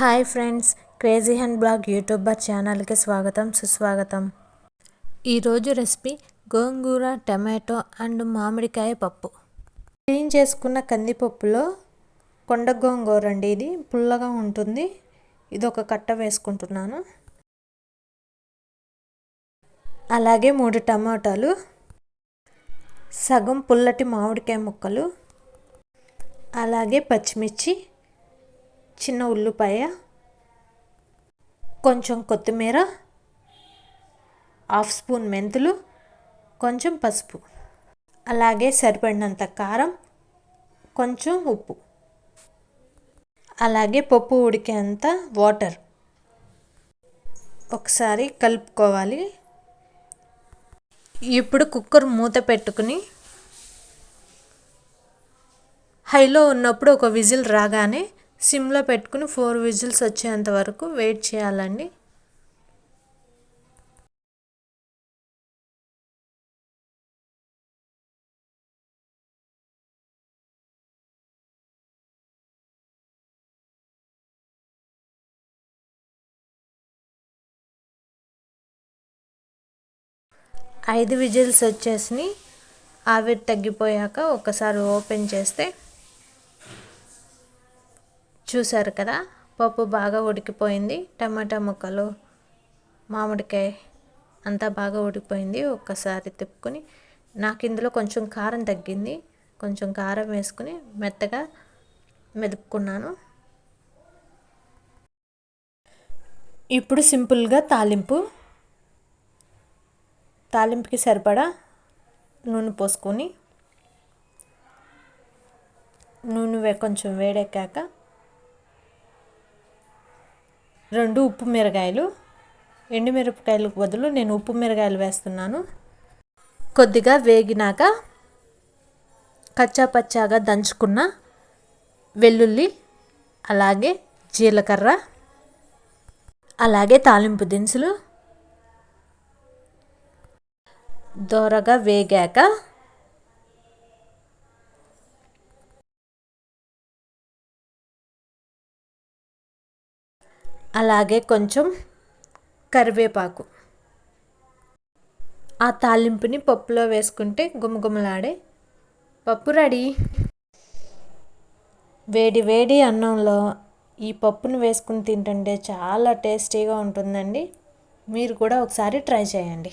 Hi friends crazy hand blog YouTuber ఛానల్కి స్వాగతం సుస్వాగతం. ఈరోజు రెసిపీ గోంగూర టమాటో అండ్ మామిడికాయ పప్పు. క్లీన్ చేసుకున్న కందిపప్పులో కొండ గోంగూర అండి ఇది. పుల్లగా ఉంటుంది. ఇది ఒక కట్ట వేసుకుంటున్నాను. అలాగే మూడు టమాటాలు సగం పుల్లటి మామిడికాయ ముక్కలు అలాగే పచ్చిమిర్చి చిన్న ఉల్లిపాయ కొంచెం కొత్తిమీర హాఫ్ స్పూన్ మెంతులు కొంచెం పసుపు. అలాగే సరిపడినంత కారం కొంచెం ఉప్పు. అలాగే పప్పు ఉడికేంత వాటర్. ఒకసారి కలుపుకోవాలి. ఇప్పుడు కుక్కర్ మూత పెట్టుకుని హైలో ఉన్నప్పుడు ఒక విజిల్ రాగానే సిమ్లో పెట్టుకుని ఫోర్ విజిల్స్ వచ్చేంత వరకు వెయిట్ చేయాలండి. ఐదు విజిల్స్ వచ్చేసి ఆవిరి తగ్గిపోయాక ఒకసారి ఓపెన్ చేస్తే చూసారు కదా? పప్పు బాగా ఉడికిపోయింది. టమాటా ముక్కలు మామిడికాయ అంతా బాగా ఉడికిపోయింది. ఒక్కసారి తిప్పుకొని నాకు ఇందులో కొంచెం కారం తగ్గింది. కొంచెం కారం వేసుకుని మెత్తగా మెదుపుకున్నాను. ఇప్పుడు సింపుల్గా తాలింపు. తాలింపుకి సరిపడా నూనె పోసుకొని నూనె కొంచెం వేడెక్కాక రెండు ఉప్పు మిరగాయలు ఎండుమిరపకాయలకు బదులు నేను ఉప్పు మిరగాయలు వేస్తున్నాను. కొద్దిగా వేగినాక కచ్చా పచ్చాగా దంచుకున్న వెల్లుల్లి అలాగే జీలకర్ర అలాగే తాలింపు దినుసులు దోరగా వేగాక అలాగే కొంచెం కరివేపాకు. ఆ తాలింపుని పప్పులో వేసుకుంటే గుమగుమలాడే పప్పు రెడీ. వేడి వేడి అన్నంలో ఈ పప్పును వేసుకుని తింటుంటే చాలా టేస్టీగా ఉంటుందండి. మీరు కూడా ఒకసారి ట్రై చేయండి.